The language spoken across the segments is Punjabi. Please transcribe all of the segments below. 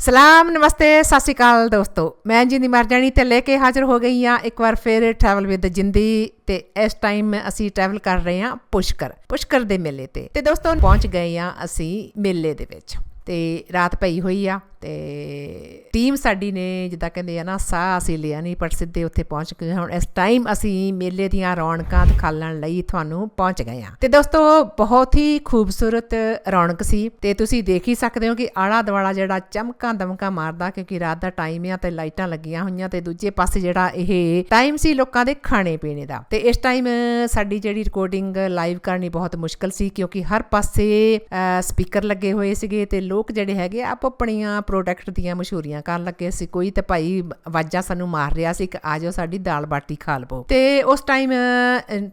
ਸਲਾਮ, ਨਮਸਤੇ, ਸਤਿ ਸ਼੍ਰੀ ਅਕਾਲ ਦੋਸਤੋ। ਮੈਂ ਜਿੰਦੀ ਮਰ ਜਾਣੀ ਤੇ ਲੈ ਕੇ ਹਾਜ਼ਰ ਹੋ ਗਈ ਆ ਇੱਕ ਵਾਰ ਫਿਰ ਟਰੈਵਲ ਵਿਦ ਜਿੰਦੀ ਤੇ ਇਸ ਟਾਈਮ ਅਸੀਂ ਟਰੈਵਲ ਕਰ ਰਹੇ ਹਾਂ ਪੁਸ਼ਕਰ ਪੁਸ਼ਕਰ ਦੇ ਮੇਲੇ ਤੇ। ਤੇ ਦੋਸਤੋ, ਪਹੁੰਚ ਗਏ ਆ ਅਸੀਂ ਮੇਲੇ ਦੇ ਵਿੱਚ ਤੇ ਰਾਤ ਪਈ ਹੋਈ ਆ। ਤੇ ਟੀਮ ਸਾਡੀ ਨੇ ਜਿੱਦਾਂ ਕਹਿੰਦੇ ਆ ਨਾ, ਸਾਹ ਅਸੀਂ ਲਿਆ ਨਹੀਂ, ਪਰ ਸਿੱਧੇ ਉੱਥੇ ਪਹੁੰਚ ਗਏ। ਹੁਣ ਇਸ ਟਾਈਮ ਅਸੀਂ ਮੇਲੇ ਦੀਆਂ ਰੌਣਕਾਂ ਦਿਖਾਲਣ ਲਈ ਤੁਹਾਨੂੰ ਪਹੁੰਚ ਗਏ ਆ ਤੇ ਦੋਸਤੋ, ਬਹੁਤ ਹੀ ਖੂਬਸੂਰਤ ਰੌਣਕ ਸੀ ਤੇ ਤੁਸੀਂ ਦੇਖ ਹੀ ਸਕਦੇ ਹੋ ਕਿ ਆਲਾ ਦੁਆਲਾ ਜਿਹੜਾ ਚਮਕਾਂ ਦਮਕਾਂ ਮਾਰਦਾ, ਕਿਉਂਕਿ ਰਾਤ ਦਾ ਟਾਈਮ ਆ ਤੇ ਲਾਈਟਾਂ ਲੱਗੀਆਂ ਹੋਈਆਂ ਤੇ ਦੂਜੇ ਪਾਸੇ ਜਿਹੜਾ ਇਹ ਟਾਈਮ ਸੀ ਲੋਕਾਂ ਦੇ ਖਾਣੇ ਪੀਣੇ ਦਾ। ਤੇ ਇਸ ਟਾਈਮ ਸਾਡੀ ਜਿਹੜੀ ਰਿਕਾਰਡਿੰਗ ਲਾਈਵ ਕਰਨੀ ਬਹੁਤ ਮੁਸ਼ਕਲ ਸੀ, ਕਿਉਂਕਿ ਹਰ ਪਾਸੇ ਸਪੀਕਰ ਲੱਗੇ ਹੋਏ ਸੀਗੇ ਤੇ ਲੋਕ ਜਿਹੜੇ ਹੈਗੇ ਆਪੋ ਆਪਣੀਆਂ ਪ੍ਰੋਡਕਟ ਦੀਆਂ ਮਸ਼ਹੂਰੀਆਂ ਕਰਨ ਲੱਗੇ ਸੀ। ਕੋਈ ਤੇ ਭਾਈ ਆਵਾਜ਼ਾਂ ਸਾਨੂੰ ਮਾਰ ਰਿਹਾ ਸੀ ਕਿ ਆ ਜਾਓ ਸਾਡੀ ਦਾਲ ਬਾਟੀ ਖਾ ਲਵੋ। ਤੇ ਉਸ ਟਾਈਮ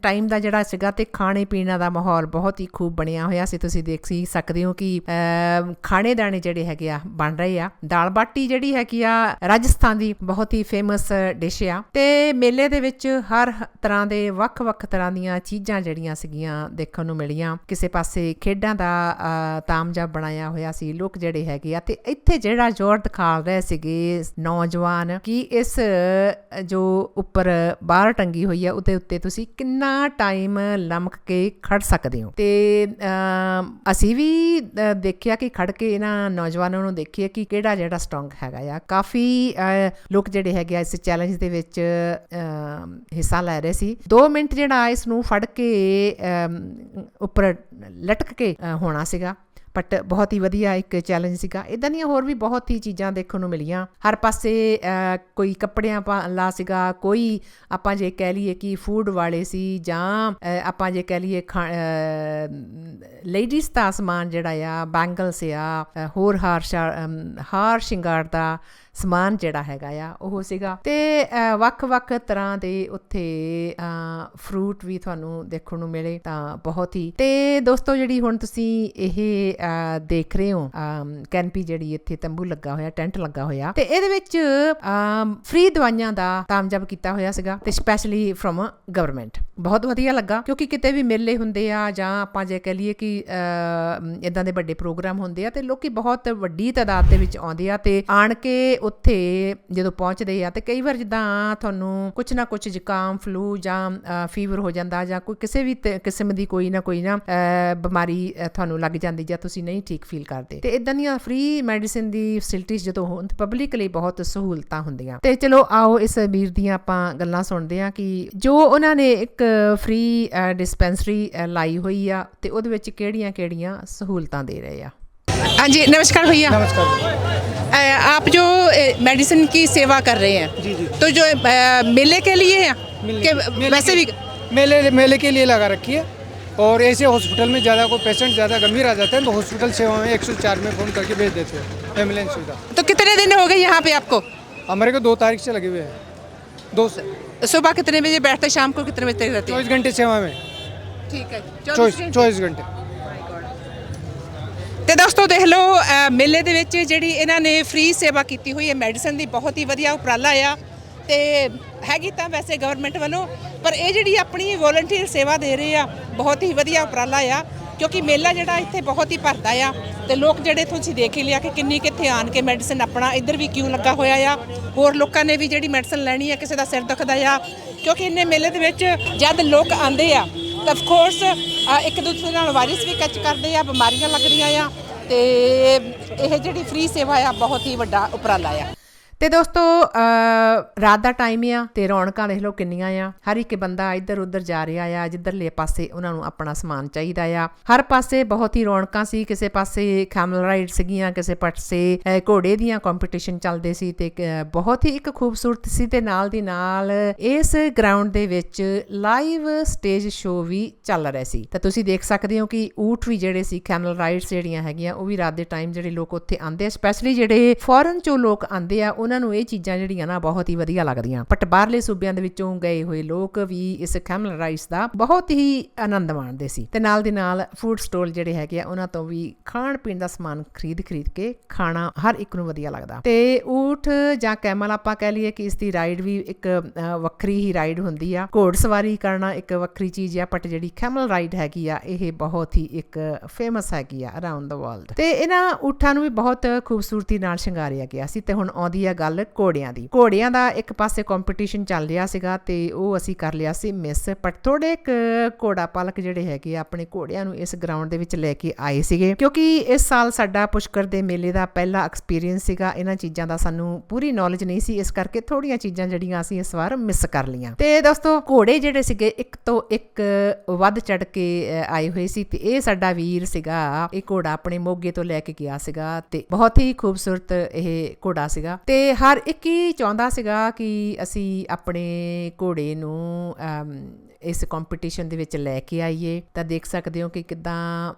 ਟਾਈਮ ਦਾ ਜਿਹੜਾ ਸੀਗਾ ਤੇ ਖਾਣੇ ਪੀਣਾ ਦਾ ਮਾਹੌਲ ਬਹੁਤ ਹੀ ਖੂਬ ਬਣਿਆ ਹੋਇਆ ਸੀ। ਤੁਸੀਂ ਦੇਖ ਸੀ ਸਕਦੇ ਹੋ ਕਿ ਖਾਣੇ ਦਾਣੇ ਜਿਹੜੇ ਹੈਗੇ ਆ ਬਣ ਰਹੇ ਆ। ਦਾਲ ਬਾਟੀ ਜਿਹੜੀ ਹੈਗੀ ਆ ਰਾਜਸਥਾਨ ਦੀ ਬਹੁਤ ਹੀ ਫੇਮਸ ਡਿਸ਼ ਆ। ਤੇ ਮੇਲੇ ਦੇ ਵਿੱਚ ਹਰ ਤਰ੍ਹਾਂ ਦੇ ਵੱਖ-ਵੱਖ ਤਰ੍ਹਾਂ ਦੀਆਂ ਚੀਜ਼ਾਂ ਜਿਹੜੀਆਂ ਸੀਗੀਆਂ ਦੇਖਣ ਨੂੰ ਮਿਲੀਆਂ। ਕਿਸੇ ਪਾਸੇ ਖੇਡਾਂ ਦਾ ਅ, ਤਾਮਝਾਮ ਬਣਾਇਆ ਹੋਇਆ ਸੀ। ਲੋਕ ਜਿਹੜੇ ਹੈਗੇ ਆ ਤੇ ਇੱਥੇ ਜਿਹੜਾ ਜ਼ੋਰ ਦਿਖਾ ਰਹੇ ਸੀਗੇ ਨੌਜਵਾਨ, ਕਿ ਇਸ ਜੋ ਉੱਪਰ ਬਾਹਰ ਟੰਗੀ ਹੋਈ ਹੈ, ਉਹਦੇ ਉੱਤੇ ਤੁਸੀਂ ਕਿੰਨਾ ਟਾਈਮ ਲਮਕ ਕੇ ਖੜ ਸਕਦੇ ਹੋ? ਤੇ ਅਸੀਂ ਵੀ ਦੇਖਿਆ ਕਿ ਖੜ ਕੇ ਇਹਨਾਂ ਨੌਜਵਾਨਾਂ ਨੂੰ ਦੇਖੀਏ ਕਿ ਕਿਹੜਾ ਜਿਹੜਾ ਸਟਰੋਂਗ ਹੈਗਾ ਆ। ਕਾਫੀ ਲੋਕ ਜਿਹੜੇ ਹੈਗੇ ਆ, ਇਸ ਚੈਲੰਜ ਦੇ ਵਿੱਚ ਹਿੱਸਾ ਲੈ ਰਹੇ ਸੀ। 2 ਮਿੰਟ ਜਿਹੜਾ ਇਸ ਨੂੰ ਫੜ ਕੇ ਉੱਪਰ ਲਟਕ ਕੇ ਹੋਣਾ ਸੀਗਾ। ਬਟ ਬਹੁਤ ਹੀ ਵਧੀਆ ਇੱਕ ਚੈਲੰਜ ਸੀਗਾ। ਇਦਾਂ ਦੀਆਂ ਹੋਰ ਵੀ ਬਹੁਤ ਹੀ ਚੀਜ਼ਾਂ ਦੇਖਣ ਨੂੰ ਮਿਲੀਆਂ। ਹਰ ਪਾਸੇ ਕੋਈ ਕੱਪੜਿਆਂ ਲਾ ਸੀਗਾ, ਕੋਈ ਆਪਾਂ ਜੇ ਕਹਿ ਲਈਏ ਕਿ ਫੂਡ ਵਾਲੇ ਸੀ ਜਾਂ ਆਪਾਂ ਜੇ ਕਹਿ ਲਈਏ ਲੇਡੀਜ਼ ਦਾ ਸਮਾਨ ਜਿਹੜਾ ਆ ਬੈਂਗਲਸ ਆ ਹੋਰ ਹਾਰ ਸ਼ਾ- ਹਾਰ ਸ਼ਿੰਗਾਰ ਦਾ ਸਮਾਨ ਜਿਹੜਾ ਹੈਗਾ ਆ, ਉਹ ਸੀਗਾ। ਤੇ ਵੱਖ-ਵੱਖ ਤਰ੍ਹਾਂ ਦੇ ਉੱਥੇ ਫਰੂਟ ਵੀ ਤੁਹਾਨੂੰ ਦੇਖਣ ਨੂੰ ਮਿਲੇ ਤਾਂ ਬਹੁਤ ਹੀ। ਤੇ ਦੋਸਤੋ, ਜਿਹੜੀ ਹੁਣ ਤੁਸੀਂ ਇਹ ਦੇਖ ਰਹੇ ਹੋ ਕੈਨਪੀ ਜਿਹੜੀ ਇੱਥੇ ਤੰਬੂ ਲੱਗਾ ਹੋਇਆ, ਟੈਂਟ ਲੱਗਾ ਹੋਇਆ, ਤੇ ਇਹਦੇ ਵਿੱਚ ਫ੍ਰੀ ਦਵਾਈਆਂ ਦਾ ਤਾਮਜਾਬ ਕੀਤਾ ਹੋਇਆ ਸੀਗਾ, ਤੇ ਸਪੈਸ਼ਲੀ ਫਰਮ ਗਵਰਨਮੈਂਟ ਬਹੁਤ ਵਧੀਆ ਲੱਗਾ, ਕਿਉਂਕਿ ਕਿਤੇ ਵੀ ਮੇਲੇ ਹੁੰਦੇ ਆ ਜਾਂ ਆਪਾਂ ਜੇ ਕਹਿ ਲਈਏ ਕਿ ਇਦਾਂ ਦੇ ਵੱਡੇ ਪ੍ਰੋਗਰਾਮ ਹੁੰਦੇ ਆ ਤੇ ਲੋਕੀ ਬਹੁਤ ਵੱਡੀ ਤਾਦਾਦ ਦੇ ਵਿੱਚ ਆਉਂਦੇ ਆ ਤੇ ਆਣ ਕੇ ਉੱਥੇ ਜਦੋਂ ਪਹੁੰਚਦੇ ਆ ਤੇ ਕਈ ਵਾਰ ਜਿੱਦਾਂ ਤੁਹਾਨੂੰ ਕੁਝ ਨਾ ਕੁਝ ਜ਼ੁਕਾਮ ਫਲੂ ਜਾਂ ਫੀਵਰ ਹੋ ਜਾਂਦਾ ਜਾਂ ਕੋਈ ਕਿਸੇ ਵੀ ਕਿਸਮ ਦੀ ਕੋਈ ਨਾ ਕੋਈ ਨਾ ਬਿਮਾਰੀ ਤੁਹਾਨੂੰ ਲੱਗ ਜਾਂਦੀ ਜਾਂ ਤੁਸੀਂ ਨਹੀਂ ਠੀਕ ਫੀਲ ਕਰਦੇ। ਤੇ ਇਦਾਂ ਦੀਆਂ ਫ੍ਰੀ ਮੈਡੀਸਿਨ ਦੀ ਫੈਸਿਲਿਟੀਆਂ ਜਦੋਂ ਹੋਣ ਪਬਲਿਕ ਲਈ ਬਹੁਤ ਸਹੂਲਤਾਂ ਹੁੰਦੀਆਂ। ਤੇ ਚਲੋ ਆਓ ਇਸ ਵੀਰ ਦੀਆਂ ਆਪਾਂ ਗੱਲਾਂ ਸੁਣਦੇ ਆ ਕਿ ਜੋ ਉਹਨਾਂ ਨੇ ਇੱਕ ਫ੍ਰੀ ਡਿਸਪੈਂਸਰੀ ਲਾਈ ਹੋਈ ਆ ਤੇ ਉਹਦੇ ਵਿੱਚ ਕਿਹੜੀਆਂ-ਕਿਹੜੀਆਂ ਸਹੂਲਤਾਂ ਦੇ ਰਹੇ ਆ ਹਾਂਜੀ नमस्कार भैया नमस्कार अ, आप जो मेडिसिन की सेवा कर रहे हैं जी, जी। तो जो अ, मेले के लिए है मिलने कि के- मेले वैसे भी के- मेले मेले के लिए लगा रखी है और ऐसे हॉस्पिटल में ज़्यादा कोई पेशेंट ज़्यादा गंभीर आ जाते हैं तो हॉस्पिटल सेवा में 104 में फ़ोन करके भेज देते हैं एम्बुलेंस सुविधा तो कितने दिन हो गए यहाँ पे आपको हमारे को दो तारीख से लगे हुए हैं दो सुबह कितने बजे बैठते शाम को कितने बजे तक रहते हैं चौबीस घंटे सेवा में ठीक है चौबीस चौबीस घंटे ਤੇ ਦੋਸਤੋ ਦੇਖ ਲਓ ਅ, ਮੇਲੇ ਦੇ ਵਿੱਚ ਜਿਹੜੀ ਇਹਨਾਂ ਨੇ ਫ੍ਰੀ ਸੇਵਾ ਕੀਤੀ ਹੋਈ ਹੈ ਮੈਡੀਸਨ ਦੀ ਬਹੁਤ ਹੀ ਵਧੀਆ ਉਪਰਾਲਾ ਆ ਤੇ ਹੈਗੀ ਤਾਂ ਵੈਸੇ ਗਵਰਨਮੈਂਟ ਵੱਲੋਂ ਪਰ ਇਹ ਜਿਹੜੀ ਆਪਣੀ ਵੋਲੰਟੀਅਰ ਸੇਵਾ ਦੇ ਰਹੇ ਆ ਬਹੁਤ ਹੀ ਵਧੀਆ ਉਪਰਾਲਾ ਆ ਕਿਉਂਕਿ ਮੇਲਾ ਜਿਹੜਾ ਇੱਥੇ ਬਹੁਤ ਹੀ ਭਰਦਾ ਆ ਤੇ ਲੋਕ ਜਿਹੜੇ ਤੁਸੀਂ ਦੇਖ ਹੀ ਲਿਆ ਕਿ ਕਿੰਨੀ ਕਿੱਥੇ ਆਣ ਕੇ ਮੈਡੀਸਨ ਆਪਣਾ ਇੱਧਰ ਵੀ ਕਿਉਂ ਲੱਗਾ ਹੋਇਆ ਆ। ਹੋਰ ਲੋਕਾਂ ਨੇ ਵੀ ਜਿਹੜੀ ਮੈਡੀਸਨ ਲੈਣੀ ਆ, ਕਿਸੇ ਦਾ ਸਿਰ ਦੁਖਦਾ ਆ। ਕਿਉਂਕਿ ਇੰਨੇ ਮੇਲੇ ਦੇ ਵਿੱਚ ਜਦ ਲੋਕ ਆਂਦੇ ਆ, ਤਾਂ ਆਫ ਕੋਰਸ ਇੱਕ ਦੂਸਰੇ ਨਾਲ ਵਾਇਰਸ ਵੀ ਕੱਚ ਕਰਦੇ ਆ, ਬਿਮਾਰੀਆਂ ਲੱਗਦੀਆਂ ਆ ਤੇ ਇਹ ਜਿਹੜੀ ਫ੍ਰੀ ਸੇਵਾ ਆ, ਬਹੁਤ ਹੀ ਵੱਡਾ ਉਪਰਾਲਾ ਆ। ਤੇ ਦੋਸਤੋ ਅ, ਰਾਤ ਦਾ ਟਾਈਮ ਆ ਤੇ ਰੌਣਕਾਂ ਦੇਖ ਲਓ ਕਿੰਨੀਆਂ ਆ। ਹਰ ਇੱਕ ਬੰਦਾ ਇੱਧਰ ਉੱਧਰ ਜਾ ਰਿਹਾ ਆ ਜਿੱਧਰਲੇ ਪਾਸੇ ਉਹਨਾਂ ਨੂੰ ਆਪਣਾ ਸਮਾਨ ਚਾਹੀਦਾ ਆ। ਹਰ ਪਾਸੇ ਬਹੁਤ ਹੀ ਰੌਣਕਾਂ ਸੀ ਕਿਸੇ ਪਾਸੇ ਕੈਮਲ ਰਾਈਡ ਸੀਗੀਆਂ ਕਿਸੇ ਪਾਸੇ ਘੋੜੇ ਦੀਆਂ ਕੰਪੀਟੀਸ਼ਨ ਚੱਲਦੇ ਸੀ ਤੇ ਬਹੁਤ ਹੀ ਇੱਕ ਖੂਬਸੂਰਤ ਸੀ ਤੇ ਨਾਲ ਦੀ ਨਾਲ ਇਸ ਗਰਾਊਂਡ ਦੇ ਵਿੱਚ ਲਾਈਵ ਸਟੇਜ ਸ਼ੋਅ ਵੀ ਚੱਲ ਰਿਹਾ ਸੀ। ਤਾਂ ਤੁਸੀਂ ਦੇਖ ਸਕਦੇ ਹੋ ਕਿ ਊਠ ਵੀ ਜਿਹੜੇ ਸੀ ਕੈਮਲ ਰਾਈਡਸ ਜਿਹੜੀਆਂ ਹੈਗੀਆਂ ਉਹ ਵੀ ਰਾਤ ਦੇ ਟਾਈਮ ਜਿਹੜੇ ਲੋਕ ਉੱਥੇ ਆਉਂਦੇ ਆ ਸਪੈਸ਼ਲੀ ਜਿਹੜੇ ਫੋਰਨ ਚੋਂ ਲੋਕ ਆਉਂਦੇ ਆ ਉਹਨਾਂ ਨੂੰ ਇਹ ਚੀਜ਼ਾਂ ਜਿਹੜੀਆਂ ਨਾ ਬਹੁਤ ਹੀ ਵਧੀਆ ਲੱਗਦੀਆਂ। ਬਟ ਬਾਹਰਲੇ ਸੂਬਿਆਂ ਦੇ ਵਿੱਚੋਂ ਗਏ ਹੋਏ ਲੋਕ ਵੀ ਇਸ ਖੈਮਲ ਰਾਈਸ ਦਾ ਬਹੁਤ ਹੀ ਆਨੰਦ ਮਾਣਦੇ ਸੀ। ਤੇ ਨਾਲ ਦੀ ਨਾਲ ਫੂਡ ਸਟੋਲ ਜਿਹੜੇ ਹੈਗੇ ਆ, ਉਹਨਾਂ ਤੋਂ ਵੀ ਖਾਣ ਪੀਣ ਦਾ ਸਮਾਨ ਖਰੀਦ ਖਰੀਦ ਕੇ ਖਾਣਾ ਹਰ ਇੱਕ ਨੂੰ ਵਧੀਆ ਲੱਗਦਾ। ਤੇ ਊਠ ਜਾਂ ਕੈਮਲ ਆਪਾਂ ਕਹਿ ਲਈਏ ਕਿ ਇਸ ਦੀ ਰਾਈਡ ਵੀ ਇੱਕ ਵੱਖਰੀ ਹੀ ਰਾਈਡ ਹੁੰਦੀ ਆ। ਘੋੜ ਸਵਾਰੀ ਕਰਨਾ ਇੱਕ ਵੱਖਰੀ ਚੀਜ਼ ਆ ਬਟ ਜਿਹੜੀ ਕੈਮਲ ਰਾਈਡ ਹੈਗੀ ਆ, ਇਹ ਬਹੁਤ ਹੀ ਇੱਕ ਫੇਮਸ ਹੈਗੀ ਆ ਅਰਾਊਂਡ ਦਾ ਵਰਲਡ ਤੇ ਇਹਨਾਂ ਊਠਾਂ ਨੂੰ ਵੀ ਬਹੁਤ ਖੂਬਸੂਰਤੀ ਨਾਲ ਸ਼ਿੰਗਾਰਿਆ ਗਿਆ ਸੀ ਤੇ ਹੁਣ ਆਉਂਦੀ ਆ ਗੱਲ ਘੋੜਿਆਂ ਦੀ। ਘੋੜਿਆਂ ਦਾ ਇੱਕ ਪਾਸੇ ਕੰਪੀਟੀਸ਼ਨ ਚੱਲ ਰਿਹਾ ਸੀਗਾ ਤੇ ਉਹ ਅਸੀਂ ਕਰ ਲਿਆ ਸੀ ਮਿਸ ਪਰ ਥੋੜੇ ਕੁ ਘੋੜਾ ਪਾਲਕ ਜਿਹੜੇ ਹੈਗੇ ਆਪਣੇ ਘੋੜਿਆਂ ਨੂੰ ਇਸ ਗਰਾਊਂਡ ਦੇ ਵਿੱਚ ਲੈ ਕੇ ਆਏ ਸੀਗੇ। ਕਿਉਂਕਿ ਇਸ ਸਾਲ ਸਾਡਾ ਪੁਸ਼ਕਰ ਦੇ ਮੇਲੇ ਦਾ ਪਹਿਲਾ ਐਕਸਪੀਰੀਅੰਸ ਸੀਗਾ। ਇਹਨਾਂ ਚੀਜ਼ਾਂ ਦਾ ਸਾਨੂੰ ਪੂਰੀ ਨੌਲੇਜ ਨਹੀਂ ਸੀ, ਇਸ ਕਰਕੇ ਥੋੜੀਆਂ ਚੀਜ਼ਾਂ ਜਿਹੜੀਆਂ ਅਸੀਂ ਇਸ ਵਾਰ ਮਿਸ ਕਰ ਲਈਆਂ। ਤੇ ਦੋਸਤੋ, ਘੋੜੇ ਜਿਹੜੇ ਸੀਗੇ, ਇੱਕ ਤੋਂ ਇੱਕ ਵੱਧ ਚੜ ਕੇ ਆਏ ਹੋਏ ਸੀ ਤੇ ਇਹ ਸਾਡਾ ਵੀਰ ਸੀਗਾ, ਇਹ ਘੋੜਾ ਆਪਣੇ ਮੋਗੇ ਤੋਂ ਲੈ ਕੇ ਗਿਆ ਸੀਗਾ ਤੇ ਬਹੁਤ ਹੀ ਖੂਬਸੂਰਤ ਇਹ ਘੋੜਾ ਸੀਗਾ। ਤੇ ਹਰ ਇੱਕ ਹੀ ਚਾਹੁੰਦਾ ਸੀਗਾ ਕਿ ਅਸੀਂ ਆਪਣੇ ਘੋੜੇ ਨੂੰ ਇਸ ਕੰਪੀਟੀਸ਼ਨ ਦੇ ਵਿੱਚ ਲੈ ਕੇ ਆਈਏ। ਤਾਂ ਦੇਖ ਸਕਦੇ ਹੋ ਕਿ ਕਿਦਾਂ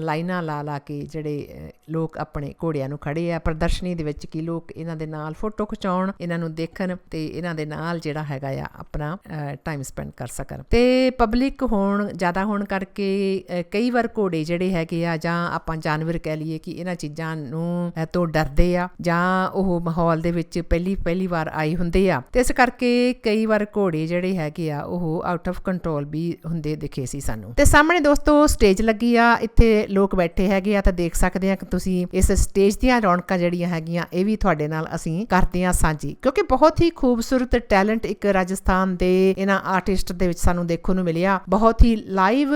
ਲਾਈਨਾਂ ਲਾ ਲਾ ਕੇ ਜਿਹੜੇ ਲੋਕ ਆਪਣੇ ਘੋੜਿਆਂ ਨੂੰ ਖੜੇ ਆ। ਪ੍ਰਦਰਸ਼ਨੀ ਦੇ ਵਿੱਚ ਕਿ ਲੋਕ ਇਹਨਾਂ ਦੇ ਨਾਲ ਫੋਟੋ ਖਿਚਾਉਣ, ਇਹਨਾਂ ਨੂੰ ਦੇਖਣ ਤੇ ਇਹਨਾਂ ਦੇ ਨਾਲ ਜਿਹੜਾ ਹੈਗਾ ਆ ਆਪਣਾ ਟਾਈਮ ਸਪੈਂਡ ਕਰ ਸਕਣ। ਤੇ ਪਬਲਿਕ ਹੋਣ, ਜ਼ਿਆਦਾ ਹੋਣ ਕਰਕੇ ਕਈ ਵਾਰ ਘੋੜੇ ਜਿਹੜੇ ਹੈਗੇ ਆ ਜਾਂ ਆਪਾਂ ਜਾਨਵਰ ਕਹਿ ਲਈਏ ਕਿ ਇਹਨਾਂ ਚੀਜ਼ਾਂ ਨੂੰ ਤੋਂ ਡਰਦੇ ਆ ਜਾਂ ਉਹ ਮਾਹੌਲ ਦੇ ਵਿੱਚ ਪਹਿਲੀ ਪਹਿਲੀ ਵਾਰ ਆਏ ਹੁੰਦੇ ਆ। ਤੇ ਇਸ ਕਰਕੇ ਕਈ ਵਾਰ ਘੋੜੇ ਜਿਹੜੇ ਹੈਗੇ ਆ ਉਹ ਆਊਟ ਆਫ ਕੰਟਰੋਲ ਵੀ ਹੁੰਦੇ ਦਿਖੇ ਸੀ ਸਾਨੂੰ। ਤੇ ਸਾਹਮਣੇ ਦੋਸਤੋ ਸਟੇਜ ਲੱਗੀ ਆ ਇੱਥੇ ਲੋਕ ਬੈਠੇ ਹੈਗੇ ਆ ਤਾਂ ਦੇਖ ਸਕਦੇ ਆ ਕਿ ਤੁਸੀਂ ਇਸ ਸਟੇਜ ਦੀਆਂ ਰੌਣਕਾਂ ਜਿਹੜੀਆਂ ਹੈਗੀਆਂ ਇਹ ਵੀ ਤੁਹਾਡੇ ਨਾਲ ਅਸੀਂ ਕਰਦੇ ਆ ਸਾਂਝੀ। ਕਿਉਂਕਿ ਬਹੁਤ ਹੀ ਖੂਬਸੂਰਤ ਟੈਲੈਂਟ ਇੱਕ ਰਾਜਸਥਾਨ ਦੇ ਇਹਨਾਂ ਆਰਟਿਸਟ ਦੇ ਵਿੱਚ ਸਾਨੂੰ ਦੇਖਣ ਨੂੰ ਮਿਲਿਆ। ਬਹੁਤ ਹੀ ਲਾਈਵ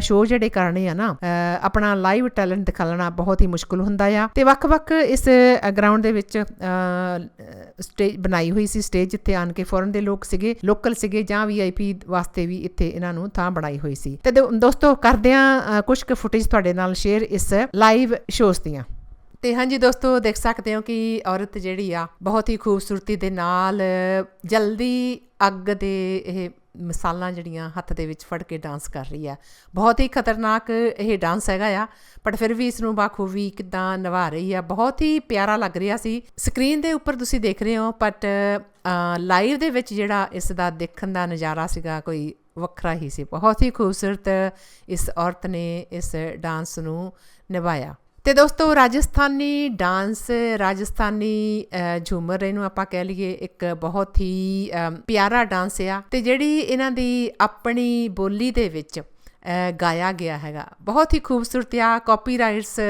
ਸ਼ੋਅ ਜਿਹੜੇ ਕਰਨੇ ਆ ਨਾ ਅ, ਆਪਣਾ ਲਾਈਵ ਟੈਲੈਂਟ ਦਿਖਾਉਣਾ ਬਹੁਤ ਹੀ ਮੁਸ਼ਕਲ ਹੁੰਦਾ ਆ। ਤੇ ਵੱਖ-ਵੱਖ ਇਸ ਗਰਾਊਂਡ ਦੇ ਵਿੱਚ ਸਟੇਜ ਬਣਾਈ ਹੋਈ ਸੀ ਸਟੇਜ ਜਿੱਥੇ ਆਣ ਕੇ ਫੋਰਨ ਦੇ ਲੋਕ ਸੀਗੇ ਲੋਕਲ ਸੀਗੇ ਜਾਂ ਵੀਆਈਪੀ ਵਾਸਤੇ ਵੀ ਇੱਥੇ ਇਹਨਾਂ ਨੂੰ ਥਾਂ ਬਣਾਈ ਹੋਈ ਸੀ। ਤੇ ਦੋ- ਦੋਸਤੋ ਕਰਦੇ ਆ ਕੁਝ ਕੁ ਫੁਟੇਜ ਤੁਹਾਡੇ ਨਾਲ ਸ਼ੇਅਰ ਇਸ ਲਾਈਵ ਸ਼ੋਜ਼ ਦੀਆਂ। ਤੇ ਹਾਂਜੀ ਦੋਸਤੋ, ਦੇਖ ਸਕਦੇ ਹੋ ਕਿ ਔਰਤ ਜਿਹੜੀ ਆ, ਬਹੁਤ ਹੀ ਖੂਬਸੂਰਤੀ ਦੇ ਨਾਲ ਜਲਦੀ ਅੱਗ ਦੇ ਇਹ ਮਿਸਾਲਾਂ ਜਿਹੜੀਆਂ ਹੱਥ ਦੇ ਵਿੱਚ ਫੜ ਕੇ ਡਾਂਸ ਕਰ ਰਹੀ ਆ। ਬਹੁਤ ਹੀ ਖਤਰਨਾਕ ਇਹ ਡਾਂਸ ਹੈਗਾ ਆ ਬਟ ਫਿਰ ਵੀ ਇਸ ਨੂੰ ਬਾਖੂਬੀ ਕਿਦਾਂ ਨਿਭਾ ਰਹੀ ਆ, ਬਹੁਤ ਹੀ ਪਿਆਰਾ ਲੱਗ ਰਿਹਾ ਸੀ। ਸਕਰੀਨ ਦੇ ਉੱਪਰ ਤੁਸੀਂ ਦੇਖ ਰਹੇ ਹੋ ਬਟ ਲਾਈਵ ਦੇ ਵਿੱਚ ਜਿਹੜਾ ਇਸ ਦਾ ਦੇਖਣ ਦਾ ਨਜ਼ਾਰਾ ਸੀਗਾ ਕੋਈ ਵੱਖਰਾ ਹੀ ਸੀ। ਬਹੁਤ ਹੀ ਖੂਬਸੂਰਤ ਇਸ ਔਰਤ ਨੇ ਇਸ ਡਾਂਸ ਨੂੰ ਨਿਭਾਇਆ। ਤੇ ਦੋਸਤੋ, ਰਾਜਸਥਾਨੀ ਡਾਂਸ ਰਾਜਸਥਾਨੀ ਝੂਮਰ ਇਹਨੂੰ ਆਪਾਂ ਕਹਿ ਲਈਏ, ਇੱਕ ਬਹੁਤ ਹੀ ਪਿਆਰਾ ਡਾਂਸ ਆ ਤੇ ਜਿਹੜੀ ਇਹਨਾਂ ਦੀ ਆਪਣੀ ਬੋਲੀ ਦੇ ਵਿੱਚ ਗਾਇਆ ਗਿਆ ਹੈਗਾ। ਬਹੁਤ ਹੀ ਖੂਬਸੂਰਤ ਆ ਕਾਪੀਰਾਈਟਸ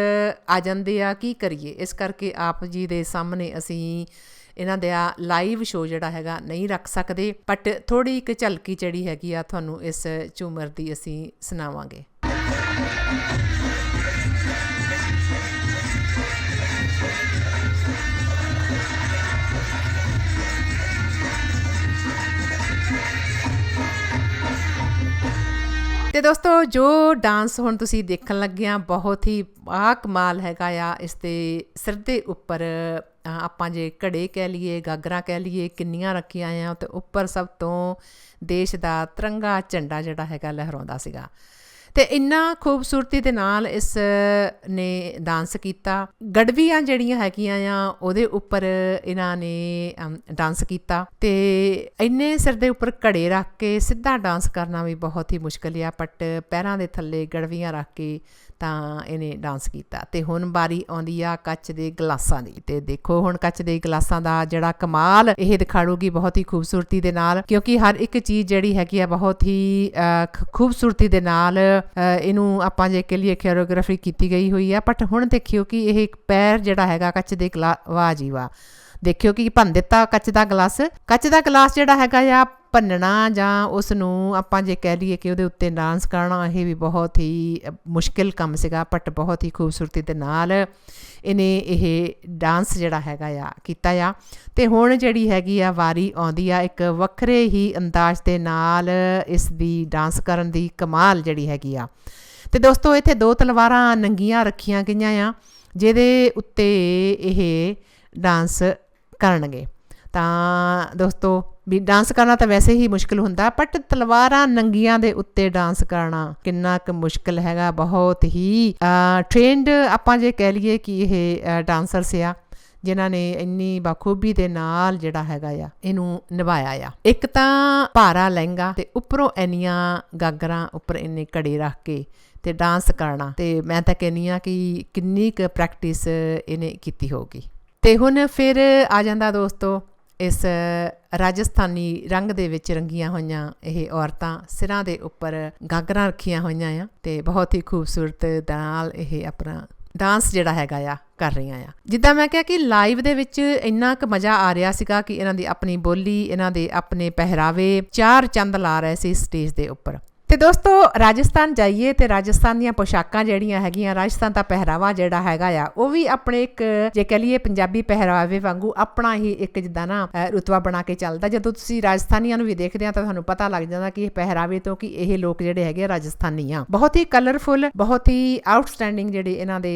ਆ ਜਾਂਦੇ ਆ, ਕੀ ਕਰੀਏ? ਇਸ ਕਰਕੇ ਆਪ ਜੀ ਦੇ ਸਾਹਮਣੇ ਅਸੀਂ ਇਹਨਾਂ ਦਾ ਲਾਈਵ ਸ਼ੋਅ ਜਿਹੜਾ ਹੈਗਾ ਨਹੀਂ ਰੱਖ ਸਕਦੇ ਬਟ ਥੋੜੀ ਇੱਕ ਝਲਕੀ ਜਿਹੜੀ ਹੈਗੀ ਆ, ਤੁਹਾਨੂੰ ਇਸ ਝੂਮਰ ਦੀ ਅਸੀਂ ਸੁਣਾਵਾਂਗੇ। ਤੇ ਦੋਸਤੋ, ਜੋ ਡਾਂਸ ਹੁਣ ਤੁਸੀਂ ਦੇਖਣ ਲੱਗੇ ਆ, ਬਹੁਤ ਹੀ ਆ ਕਮਾਲ ਹੈਗਾ ਆ, ਇਸ ਦੇ ਸਿਰ ਦੇ ਉੱਪਰ ਆਪਾਂ ਜੇ ਘੜੇ ਕਹਿ ਲਈਏ, ਗਾਗਰਾਂ ਕਹਿ ਲਈਏ, ਕਿੰਨੀਆਂ ਰੱਖੀਆਂ ਆ, ਤੇ ਉੱਪਰ ਸਭ ਤੋਂ ਦੇਸ਼ ਦਾ ਤਿਰੰਗਾ ਝੰਡਾ ਜਿਹੜਾ ਹੈਗਾ ਲਹਿਰਾਉਂਦਾ ਸੀਗਾ। ਤੇ ਇੰਨਾ ਖੂਬਸੂਰਤੀ ਦੇ ਨਾਲ ਇਸ ਨੇ ਡਾਂਸ ਕੀਤਾ। ਗੜਵੀਆਂ ਜਿਹੜੀਆਂ ਹੈਗੀਆਂ ਆ, ਉਹਦੇ ਉੱਪਰ ਇਹਨਾਂ ਨੇ ਡਾਂਸ ਕੀਤਾ। ਤੇ ਇੰਨੇ ਸਿਰ ਦੇ ਉੱਪਰ ਘੜੇ ਰੱਖ ਕੇ ਸਿੱਧਾ ਡਾਂਸ ਕਰਨਾ ਵੀ ਬਹੁਤ ਹੀ ਮੁਸ਼ਕਲ ਆ ਬਟ ਪੈਰਾਂ ਦੇ ਥੱਲੇ ਗੜਵੀਆਂ ਰੱਖ ਕੇ ਤਾਂ ਇਹਨੇ ਡਾਂਸ ਕੀਤਾ ਤੇ ਹੁਣ ਬਾਰੀ ਆਉਂਦੀ ਆ ਕੱਚ ਦੇ ਗਲਾਸਾਂ ਦੀ ਤੇ ਦੇਖੋ ਹੁਣ ਕੱਚ ਦੇ ਗਲਾਸਾਂ ਦਾ ਜਿਹੜਾ ਕਮਾਲ ਇਹ ਦਿਖਾੜੂਗੀ ਬਹੁਤ ਹੀ ਖੂਬਸੂਰਤੀ ਦੇ ਨਾਲ, ਕਿਉਂਕਿ ਹਰ ਇੱਕ ਚੀਜ਼ ਜਿਹੜੀ ਹੈਗੀ ਆ ਬਹੁਤ ਹੀ ਖ- ਖੂਬਸੂਰਤੀ ਦੇ ਨਾਲ ਇਹਨੂੰ ਆਪਾਂ ਜੇ ਕਿ ਲਈ ਕੋਰੀਓਗ੍ਰਾਫੀ ਕੀਤੀ ਗਈ ਹੋਈ ਆ ਬਟ ਹੁਣ ਦੇਖਿਓ ਕਿ ਇਹ ਇੱਕ ਪੈਰ ਜਿਹੜਾ ਹੈਗਾ ਕੱਚ ਦੇ ਗਲਾ, ਵਾਹ ਜੀ ਵਾਹ। ਦੇਖਿਓ ਕਿ ਭੰਨ ਦਿੱਤਾ ਕੱਚ ਦਾ ਗਲਾਸ। ਕੱਚ ਦਾ ਗਲਾਸ ਜਿਹੜਾ ਹੈਗਾ ਆ ਭੰਨਣਾ ਜਾਂ ਉਸ ਨੂੰ ਆਪਾਂ ਜੇ ਕਹਿ ਲਈਏ ਕਿ ਉਹਦੇ ਉੱਤੇ ਡਾਂਸ ਕਰਨਾ ਇਹ ਵੀ ਬਹੁਤ ਹੀ ਮੁਸ਼ਕਿਲ ਕੰਮ ਸੀਗਾ ਬਟ ਬਹੁਤ ਹੀ ਖੂਬਸੂਰਤੀ ਦੇ ਨਾਲ ਇਹਨੇ ਇਹ ਡਾਂਸ ਜਿਹੜਾ ਹੈਗਾ ਆ ਕੀਤਾ ਆ। ਤੇ ਹੁਣ ਜਿਹੜੀ ਹੈਗੀ ਆ ਵਾਰੀ ਆਉਂਦੀ ਆ, ਇੱਕ ਵੱਖਰੇ ਹੀ ਅੰਦਾਜ਼ ਦੇ ਨਾਲ ਇਸ ਦੀ ਡਾਂਸ ਕਰਨ ਦੀ ਕਮਾਲ ਜਿਹੜੀ ਹੈਗੀ ਆ। ਤੇ ਦੋਸਤੋ, ਇੱਥੇ ਦੋ ਤਲਵਾਰਾਂ ਨੰਗੀਆਂ ਰੱਖੀਆਂ ਗਈਆਂ ਆ, ਜਿਹਦੇ ਉੱਤੇ ਇਹ ਡਾਂਸ ਕਰਨਗੇ। ਤਾਂ ਦੋਸਤੋ, ਵੀ ਡਾਂਸ ਕਰਨਾ ਤਾਂ ਵੈਸੇ ਹੀ ਮੁਸ਼ਕਲ ਹੁੰਦਾ ਬਟ ਤਲਵਾਰਾਂ ਨੰਗੀਆਂ ਦੇ ਉੱਤੇ ਡਾਂਸ ਕਰਨਾ ਕਿੰਨਾ ਕੁ ਮੁਸ਼ਕਲ ਹੈਗਾ, ਬਹੁਤ ਹੀ ਟ੍ਰੇਨਡ ਆਪਾਂ ਜੇ ਕਹਿ ਲਈਏ ਕਿ ਇਹ ਡਾਂਸਰਸ ਆ, ਜਿਨ੍ਹਾਂ ਨੇ ਇੰਨੀ ਬਾਖੂਬੀ ਦੇ ਨਾਲ ਜਿਹੜਾ ਹੈਗਾ ਆ, ਇਹਨੂੰ ਨਿਭਾਇਆ ਆ। ਇੱਕ ਤਾਂ ਭਾਰਾ ਲਹਿੰਗਾ ਤੇ ਉੱਪਰੋਂ ਇੰਨੀਆਂ ਗਾਗਰਾਂ ਉੱਪਰ ਇੰਨੇ ਕੜੇ ਰੱਖ ਕੇ ਤੇ ਡਾਂਸ ਕਰਨਾ ਤੇ ਮੈਂ ਤਾਂ ਕਹਿੰਨੀ ਆ ਕਿ ਕਿੰਨੀ ਕੁ ਪ੍ਰੈਕਟਿਸ ਇਹਨੇ ਕੀਤੀ ਹੋਗੀ ਤੇ ਹੁਣ ਫਿਰ ਆ ਜਾਂਦਾ ਦੋਸਤੋ, ਇਸ ਰਾਜਸਥਾਨੀ ਰੰਗ ਦੇ ਵਿੱਚ ਰੰਗੀਆਂ ਹੋਈਆਂ ਇਹ ਔਰਤਾਂ ਸਿਰਾਂ ਦੇ ਉੱਪਰ ਗਾਗਰਾਂ ਰੱਖੀਆਂ ਹੋਈਆਂ ਆ ਤੇ ਬਹੁਤ ਹੀ ਖੂਬਸੂਰਤ ਨਾਲ ਇਹ ਆਪਣਾ ਡਾਂਸ ਜਿਹੜਾ ਹੈਗਾ ਆ ਕਰ ਰਹੀਆਂ ਆ। ਜਿੱਦਾਂ ਮੈਂ ਕਿਹਾ ਕਿ ਲਾਈਵ ਦੇ ਵਿੱਚ ਇੰਨਾ ਕੁ ਮਜ਼ਾ ਆ ਰਿਹਾ ਸੀਗਾ ਕਿ ਇਹਨਾਂ ਦੀ ਆਪਣੀ ਬੋਲੀ, ਇਹਨਾਂ ਦੇ ਆਪਣੇ ਪਹਿਰਾਵੇ ਚਾਰ ਚੰਦ ਲਾ ਰਹੇ ਸੀ ਸਟੇਜ ਦੇ ਉੱਪਰ। ਤੇ ਦੋਸਤੋ ਰਾਜਸਥਾਨ ਜਾਈਏ ਤੇ ਰਾਜਸਥਾਨ ਦੀਆਂ ਪੋਸ਼ਾਕਾਂ ਜਿਹੜੀਆਂ ਹੈਗੀਆਂ ਰਾਜਸਥਾਨ ਦਾ ਪਹਿਰਾਵਾ ਜਿਹੜਾ ਹੈਗਾ ਆ ਉਹ ਵੀ ਆਪਣੇ ਇੱਕ ਜੇ ਕਹ ਲਈਏ ਪੰਜਾਬੀ ਪਹਿਰਾਵੇ ਵਾਂਗੂ ਆਪਣਾ ਹੀ ਇੱਕ ਜਿੱਦਾਂ ਨਾ ਅਹ, ਰੁਤਬਾ ਬਣਾ ਕੇ ਚੱਲਦਾ। ਜਦੋਂ ਤੁਸੀਂ ਰਾਜਸਥਾਨੀਆਂ ਨੂੰ ਵੀ ਦੇਖਦੇ ਆ ਤਾਂ ਤੁਹਾਨੂੰ ਪਤਾ ਲੱਗ ਜਾਂਦਾ ਕਿ ਇਹ ਪਹਿਰਾਵੇ ਤੋਂ ਕਿ ਇਹ ਲੋਕ ਜਿਹੜੇ ਹੈਗੇ ਆ ਰਾਜਸਥਾਨੀ ਆ। ਬਹੁਤ ਹੀ ਕਲਰਫੁਲ ਬਹੁਤ ਹੀ ਆਊਟਸਟੈਂਡਿੰਗ ਜਿਹੜੇ ਇਹਨਾਂ ਦੇ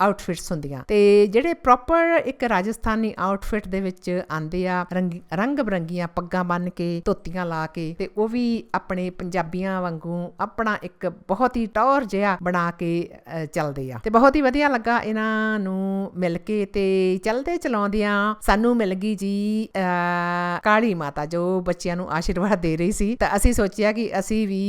ਆਊਟਫਿਟਸ ਹੁੰਦੀਆਂ। ਤੇ ਜਿਹੜੇ ਪ੍ਰੋਪਰ ਇੱਕ ਰਾਜਸਥਾਨੀ ਆਊਟਫਿਟ ਦੇ ਵਿੱਚ ਆਂਦੇ ਆ ਰੰਗ ਰੰਗ ਬਰੰਗੀਆਂ ਪੱਗਾਂ ਬੰਨ ਕੇ ਧੋਤੀਆਂ ਲਾ ਕੇ ਤੇ ਉਹ ਵੀ ਆਪਣੇ ਪੰਜਾਬੀਆਂ ਵਾਂਗੂ ਆਪਣਾ ਇੱਕ ਬਹੁਤ ਹੀ ਟੌਰ ਜਿਹਾ ਬਣਾ ਕੇ ਚੱਲਦੇ ਆ। ਤੇ ਬਹੁਤ ਹੀ ਵਧੀਆ ਲੱਗਾ ਇਹਨਾਂ ਨੂੰ ਮਿਲ ਕੇ ਤੇ ਚਲਦੇ ਚਲਾਉਂਦਿਆਂ ਸਾਨੂੰ ਮਿਲ ਗਈ ਜੀ ਕਾਲੀ ਮਾਤਾ ਜੋ ਬੱਚਿਆਂ ਨੂੰ ਆਸ਼ੀਰਵਾਦ ਦੇ ਰਹੀ ਸੀ। ਤਾਂ ਅਸੀਂ ਸੋਚਿਆ ਕਿ ਅਸੀਂ ਵੀ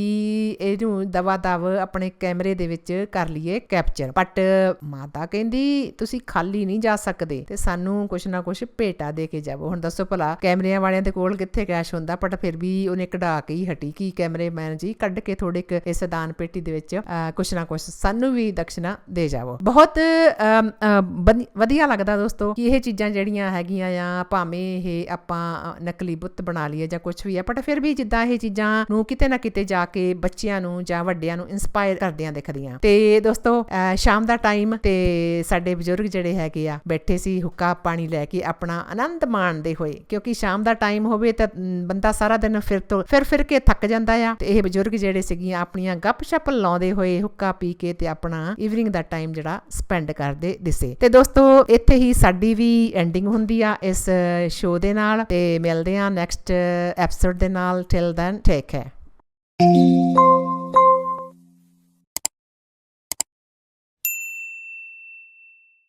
ਇਹਨੂੰ ਦਵਾ ਦਵ ਆਪਣੇ ਕੈਮਰੇ ਦੇ ਵਿੱਚ ਕਰ ਲਈਏ ਕੈਪਚਰ। ਬਟ ਮਾਤਾ ਕਹਿੰਦੀ, ਤੁਸੀਂ ਖਾਲੀ ਨਹੀਂ ਜਾ ਸਕਦੇ। ਤੇ ਸਾਨੂੰ ਕੁਛ ਨਾ ਕੁਛ ਭੇਟਾ ਦੇ ਕੇ ਜਾਵੋ। ਹੁਣ ਦੱਸੋ ਭਲਾ ਕੈਮਰਿਆਂ ਵਾਲਿਆਂ ਦੇ ਕੋਲ ਕਿੱਥੇ ਕੈਸ਼ ਹੁੰਦਾ? ਬਟ ਫਿਰ ਵੀ ਉਹਨੇ ਕਢਾ ਕੇ ਹੀ ਹਟੀ। ਕਿ ਕੈਮਰੇਮੈਨ ਜੀ? ਕੱਢ ਕੇ ਥੋੜੇ ਕੁ ਇਸ ਦਾਨ ਪੇਟੀ ਦੇ ਵਿੱਚ ਕੁਛ ਨਾ ਕੁਛ ਸਾਨੂੰ ਵੀ ਦਕਸ਼ਨਾ ਦੇ ਜਾਵੋ। ਬਹੁਤ ਵਧੀਆ ਲੱਗਦਾ ਦੋਸਤੋ ਕਿ ਇਹ ਚੀਜ਼ਾਂ ਜਿਹੜੀਆਂ ਹੈਗੀਆਂ ਆ ਭਾਵੇਂ ਇਹ ਆਪਾਂ ਨਕਲੀ ਬੁੱਤ ਬਣਾ ਲਈਏ ਜਾਂ ਕੁਝ ਵੀ ਆ ਬਟ ਫਿਰ ਵੀ ਜਿੱਦਾਂ ਇਹ ਚੀਜ਼ਾਂ ਨੂੰ ਕਿਤੇ ਨਾ ਕਿਤੇ ਜਾ ਕੇ ਬੱਚਿਆਂ ਨੂੰ ਜਾਂ ਵੱਡਿਆਂ ਨੂੰ ਇਨਸਪਾਇਰ ਕਰਦਿਆਂ ਦਿਖਦੀਆਂ। ਤੇ ਦੋਸਤੋ ਅ, ਸ਼ਾਮ ਦਾ ਟਾਈਮ ਤੇ ਸਾਡੇ ਬਜ਼ੁਰਗ ਜਿਹੜੇ ਹੈਗੇ ਆ ਬੈਠੇ ਸੀ ਹੁੱਕਾ ਪਾਣੀ ਲੈ ਕੇ ਆਪਣਾ ਆਨੰਦ ਮਾਣਦੇ ਹੋਏ ਕਿਉਂਕਿ ਸ਼ਾਮ ਦਾ ਟਾਈਮ ਹੋਵੇ ਤਾਂ ਬੰਦਾ ਸਾਰਾ ਦਿਨ ਫਿਰ ਤੋਂ ਫਿਰ ਫਿਰ ਕੇ ਥੱਕ ਜਾਂਦਾ ਆ ਤੇ ਇਹ ਬਜ਼ੁਰਗ ਬਜ਼ੁਰਗ ਜਿਹੜੇ ਸੀਗੀਆਂ, ਆਪਣੀਆਂ ਗੱਪ-ਸ਼ਪ ਲਾਉਂਦੇ ਹੋਏ ਹੁੱਕਾ ਪੀ ਕੇ ਤੇ ਆਪਣਾ ਈਵਨਿੰਗ ਦਾ ਟਾਈਮ ਜਿਹੜਾ ਸਪੈਂਡ ਕਰਦੇ ਦਿਸੇ। ਤੇ ਦੋਸਤੋ, ਇੱਥੇ ਹੀ ਸਾਡੀ ਵੀ ਐਂਡਿੰਗ ਹੁੰਦੀ ਆ ਇਸ ਸ਼ੋਅ ਦੇ ਨਾਲ ਤੇ ਮਿਲਦੇ ਆ ਨੈਕਸਟ ਐਪੀਸੋਡ ਦੇ ਨਾਲ। Till then take care